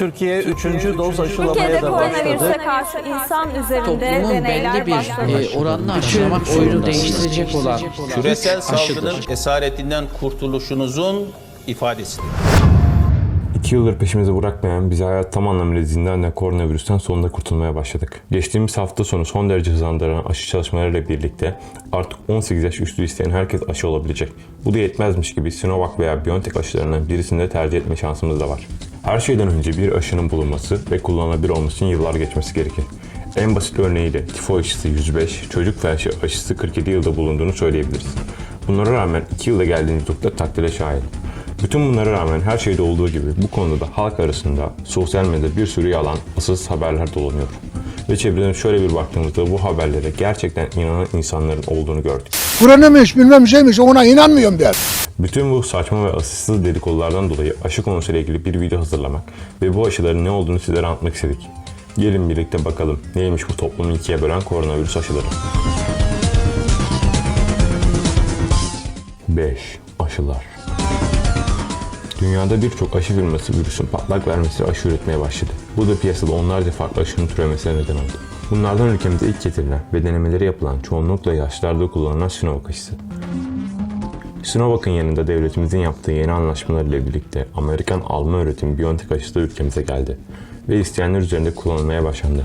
Türkiye 3. doz aşılamaya Türkiye'de da koronavirüse başladı. karşı insan üzerinde Toplumun deneyler belli bir başladı. e, oranını aşılamak oyunu değiştirecek olan Küresel aşıdır. salgının esaretinden kurtuluşunuzun ifadesidir. İki yıldır peşimizi bırakmayan bizi hayat tam anlamıyla zindan eden koronavirüsten sonunda kurtulmaya başladık. Geçtiğimiz hafta sonu son derece hızlandıran aşı çalışmalarıyla birlikte artık 18 yaş üstü isteyen herkes aşı olabilecek. Bu da yetmezmiş gibi Sinovac veya BioNTech aşılarından birisini de tercih etme şansımız da var. Her şeyden önce bir aşının bulunması ve kullanılabilir olması için yıllar geçmesi gerekir. En basit örneğiyle tifo aşısı 105, çocuk felci aşısı 47 yılda bulunduğunu söyleyebiliriz. Bunlara rağmen 2 yılda geldiğimiz nokta takdire şayan. Bütün bunlara rağmen her şeyde olduğu gibi bu konuda da halk arasında sosyal medyada bir sürü yalan, asılsız haberler dolanıyor. Ve çevreden şöyle bir baktığımızda bu haberlere gerçekten inanan insanların olduğunu gördük. Koronavirüs bilmem şeymiş ona inanmıyorum der. Bütün bu saçma ve asılsız dedikodulardan dolayı aşı konusuyla ilgili bir video hazırlamak ve bu aşıların ne olduğunu sizlere anlatmak istedik. Gelin birlikte bakalım neymiş bu toplumu ikiye bölen koronavirüs aşıları. 5. Aşılar Dünyada birçok aşı firması virüsün patlak vermesiyle aşı üretmeye başladı. Bu da piyasada onlarca farklı aşının türemesine neden oldu. Bunlardan ülkemize ilk getirilen ve denemeleri yapılan çoğunlukla yaşlarda kullanılan Sinovac aşısı. Sinovac'ın yanında devletimizin yaptığı yeni anlaşmalar ile birlikte Amerikan alma üretim BioNTech aşısı da ülkemize geldi ve isteyenler üzerinde kullanılmaya başlandı.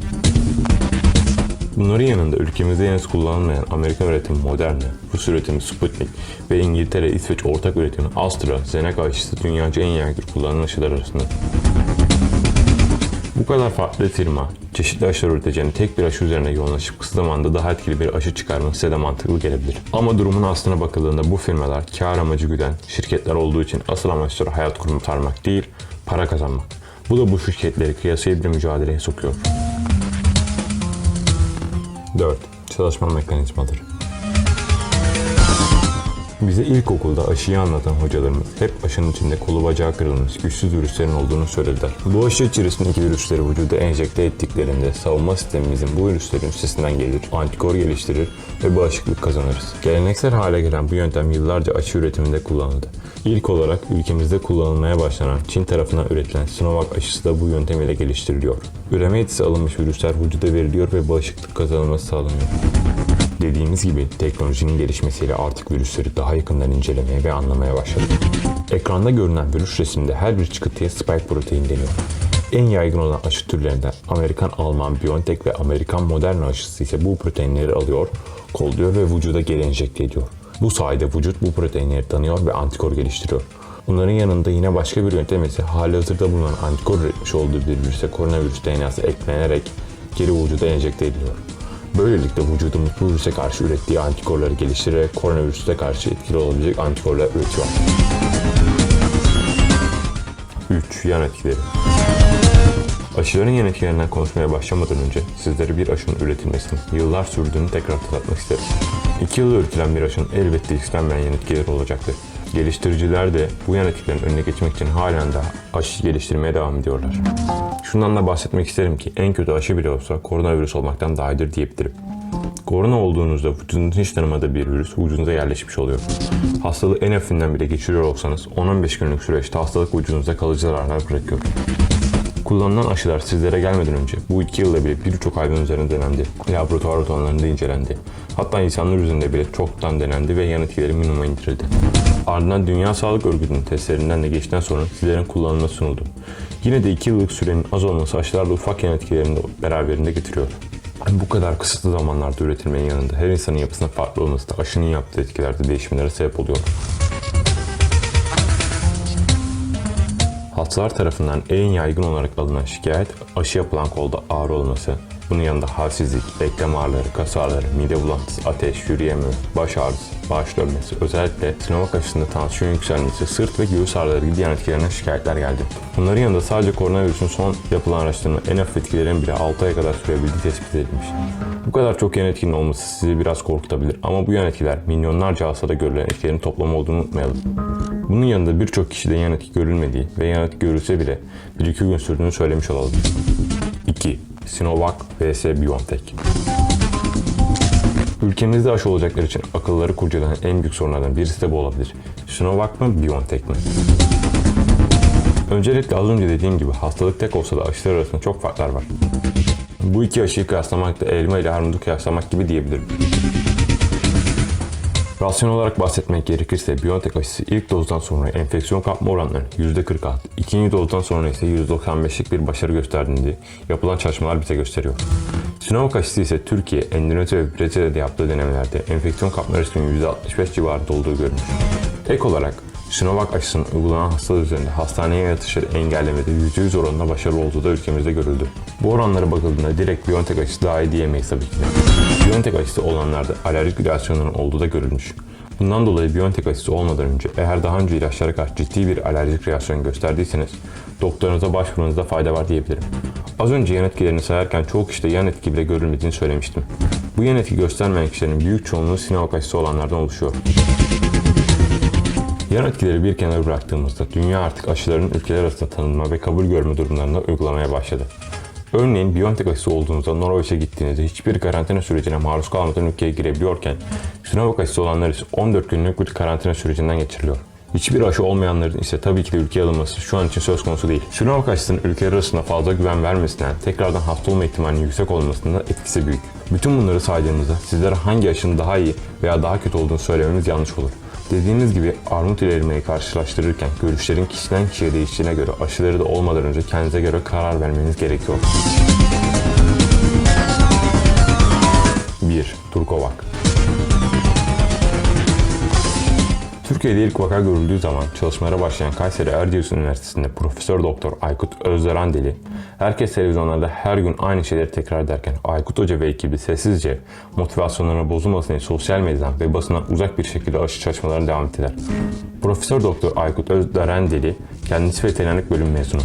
Bunların yanında ülkemizde henüz kullanılmayan Amerikan üretimi Moderna, Rus üretimi Sputnik ve İngiltere, İsveç ortak üretimi AstraZeneca aşısı dünyaca en yaygın kullanılan aşılar arasında. Bu kadar farklı firma, çeşitli aşılar üreteceğini tek bir aşı üzerine yoğunlaşıp kısa zamanda daha etkili bir aşı çıkarması size de mantıklı gelebilir. Ama durumun aslına bakıldığında bu firmalar kar amacı güden şirketler olduğu için asıl amaçları hayat kurtarmak değil, para kazanmak. Bu da bu şirketleri kıyasaya bir mücadeleye sokuyor. 4. Çalışma mekanizmaları bize ilkokulda aşıyı anlatan hocalarımız hep aşının içinde kolu bacağı kırılmış güçsüz virüslerin olduğunu söylediler. Bu aşı içerisindeki virüsleri vücuda enjekte ettiklerinde savunma sistemimizin bu virüslerin üstesinden gelir, antikor geliştirir ve bağışıklık kazanırız. Geleneksel hale gelen bu yöntem yıllarca aşı üretiminde kullanıldı. İlk olarak ülkemizde kullanılmaya başlanan Çin tarafından üretilen Sinovac aşısı da bu yöntem ile geliştiriliyor. Üreme yetisi alınmış virüsler vücuda veriliyor ve bağışıklık kazanılması sağlanıyor. Dediğimiz gibi teknolojinin gelişmesiyle artık virüsleri daha yakından incelemeye ve anlamaya başladık. Ekranda görünen virüs resimde her bir çıkıntıya spike protein deniyor. En yaygın olan aşı türlerinden Amerikan Alman BioNTech ve Amerikan Moderna aşısı ise bu proteinleri alıyor, kolluyor ve vücuda geri enjekte ediyor. Bu sayede vücut bu proteinleri tanıyor ve antikor geliştiriyor. Bunların yanında yine başka bir yöntem ise hali hazırda bulunan antikor üretmiş olduğu bir virüse koronavirüs DNA'sı eklenerek geri vücuda enjekte ediliyor. Böylelikle vücudumuz bu virüse karşı ürettiği antikorları geliştirerek koronavirüse karşı etkili olabilecek antikorlar üretiyor. 3. Yan etkileri Aşıların yan etkilerinden konuşmaya başlamadan önce sizlere bir aşının üretilmesinin yıllar sürdüğünü tekrar hatırlatmak isterim. 2 yıl üretilen bir aşının elbette istenmeyen yan etkileri olacaktır. Geliştiriciler de bu yan etkilerin önüne geçmek için halen daha aşı geliştirmeye devam ediyorlar. Şundan da bahsetmek isterim ki en kötü aşı bile olsa koronavirüs olmaktan daha iyidir diyebilirim. Korona olduğunuzda vücudunuzun hiç tanımadığı bir virüs vücudunuza yerleşmiş oluyor. Hastalığı en hafifinden bile geçiriyor olsanız 10-15 günlük süreçte hastalık vücudunuzda kalıcı zararlar bırakıyor. Kullanılan aşılar sizlere gelmeden önce bu iki yılda bile birçok hayvan üzerinde denendi. Laboratuvar ortamlarında incelendi. Hatta insanlar üzerinde bile çoktan denendi ve yan etkileri minimuma indirildi. Ardından Dünya Sağlık Örgütü'nün testlerinden de geçtikten sonra sizlerin kullanımına sunuldu. Yine de 2 yıllık sürenin az olması aşılarla ufak yan etkilerini de beraberinde getiriyor. Bu kadar kısıtlı zamanlarda üretilmenin yanında her insanın yapısına farklı olması da aşının yaptığı etkilerde değişimlere sebep oluyor. Hastalar tarafından en yaygın olarak alınan şikayet aşı yapılan kolda ağrı olması, bunun yanında halsizlik, eklem ağrıları, kas ağrıları, mide bulantısı, ateş, yürüyeme, baş ağrısı, baş dönmesi, özellikle Sinovac aşısında tansiyon yükselmesi, sırt ve göğüs ağrıları gibi yan etkilerinden şikayetler geldi. Bunların yanında sadece koronavirüsün son yapılan araştırma en hafif etkilerin bile 6 aya kadar sürebildiği tespit edilmiş. Bu kadar çok yan etkinin olması sizi biraz korkutabilir ama bu yan etkiler milyonlarca hastada görülen etkilerin toplamı olduğunu unutmayalım. Bunun yanında birçok kişide yan etki görülmediği ve yan etki görülse bile 1-2 gün sürdüğünü söylemiş olalım. 2. Sinovac vs BioNTech Ülkemizde aşı olacaklar için akılları kurcalayan en büyük sorunlardan birisi de bu olabilir. Sinovac mı, BioNTech mi? Öncelikle az önce dediğim gibi hastalık tek olsa da aşılar arasında çok farklar var. Bu iki aşıyı kıyaslamak da elma ile armudu kıyaslamak gibi diyebilirim. Rasyonel olarak bahsetmek gerekirse Biontech aşısı ilk dozdan sonra enfeksiyon kapma oranları %46, ikinci dozdan sonra ise %95'lik bir başarı gösterdiğini yapılan çalışmalar bize gösteriyor. Sinovac aşısı ise Türkiye, Endonezya ve Brezilya'da yaptığı denemelerde enfeksiyon kapma riskinin %65 civarında olduğu görülmüş. Ek olarak Sinovac aşısının uygulanan hastalar üzerinde hastaneye yatışları engellemede %100 oranında başarılı olduğu da ülkemizde görüldü. Bu oranlara bakıldığında direkt Biontech aşısı daha iyi diyemeyiz tabii ki de. Biontech aşısı olanlarda alerjik reaksiyonların olduğu da görülmüş. Bundan dolayı Biontech aşısı olmadan önce eğer daha önce ilaçlara karşı ciddi bir alerjik reaksiyon gösterdiyseniz doktorunuza başvurmanızda fayda var diyebilirim. Az önce yan etkilerini sayarken çoğu kişide yan etki bile görülmediğini söylemiştim. Bu yan etki göstermeyen kişilerin büyük çoğunluğu Sinovac aşısı olanlardan oluşuyor. Yan etkileri bir kenara bıraktığımızda dünya artık aşıların ülkeler arasında tanınma ve kabul görme durumlarında uygulamaya başladı. Örneğin Biontech aşısı olduğunuzda Norveç'e gittiğinizde hiçbir karantina sürecine maruz kalmadan ülkeye girebiliyorken Sinovac aşısı olanlar ise 14 günlük bir karantina sürecinden geçiriliyor. Hiçbir aşı olmayanların ise tabii ki de ülkeye alınması şu an için söz konusu değil. Sinovac aşısının ülkeler arasında fazla güven vermesinden tekrardan hasta olma ihtimalinin yüksek olmasında etkisi büyük. Bütün bunları saydığımızda sizlere hangi aşının daha iyi veya daha kötü olduğunu söylememiz yanlış olur. Dediğimiz gibi armut ile elmayı karşılaştırırken görüşlerin kişiden kişiye değiştiğine göre aşıları da olmadan önce kendinize göre karar vermeniz gerekiyor. 1. Turkovac Türkiye'de ilk vaka görüldüğü zaman çalışmalara başlayan Kayseri Erciyes Üniversitesi'nde Profesör Doktor Aykut Özderandeli, herkes televizyonlarda her gün aynı şeyleri tekrar ederken Aykut Hoca ve ekibi sessizce motivasyonlarına bozulmasın diye sosyal medyadan ve basından uzak bir şekilde aşı çalışmalarına devam ettiler. Profesör Doktor Aykut Özderandeli kendisi veterinerlik bölüm mezunu.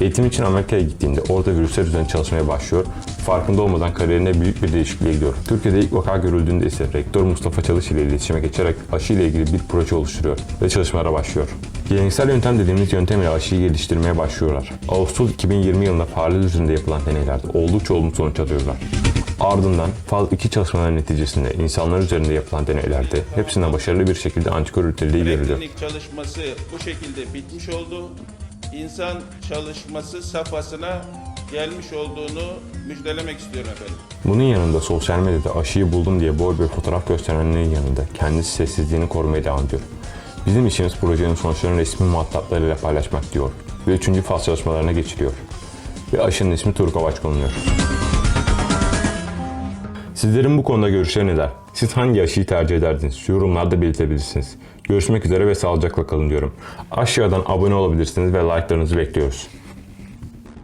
Eğitim için Amerika'ya gittiğinde orada virüsler üzerine çalışmaya başlıyor. Farkında olmadan kariyerine büyük bir değişikliğe gidiyor. Türkiye'de ilk vaka görüldüğünde ise rektör Mustafa Çalış ile iletişime geçerek aşı ile ilgili bir proje oluşturuyor ve çalışmalara başlıyor. Geleneksel yöntem dediğimiz yöntem ile aşıyı geliştirmeye başlıyorlar. Ağustos 2020 yılında fareler üzerinde yapılan deneylerde oldukça olumlu sonuç alıyorlar. Ardından faz 2 çalışmaların neticesinde insanlar üzerinde yapılan deneylerde hepsinden başarılı bir şekilde antikor üretildiği görülüyor. Çalışması bu şekilde bitmiş oldu. İnsan çalışması safhasına gelmiş olduğunu müjdelemek istiyorum efendim. Bunun yanında sosyal medyada aşıyı buldum diye boy bir fotoğraf gösterenlerin yanında kendisi sessizliğini korumaya devam ediyor. Bizim işimiz projenin sonuçlarını resmi muhataplarıyla paylaşmak diyor ve üçüncü faz çalışmalarına geçiliyor. Ve aşının ismi Turkovac konuluyor. Sizlerin bu konuda görüşleri neler? Siz hangi aşıyı tercih ederdiniz? Yorumlarda belirtebilirsiniz. Görüşmek üzere ve sağlıcakla kalın diyorum. Aşağıdan abone olabilirsiniz ve like'larınızı bekliyoruz.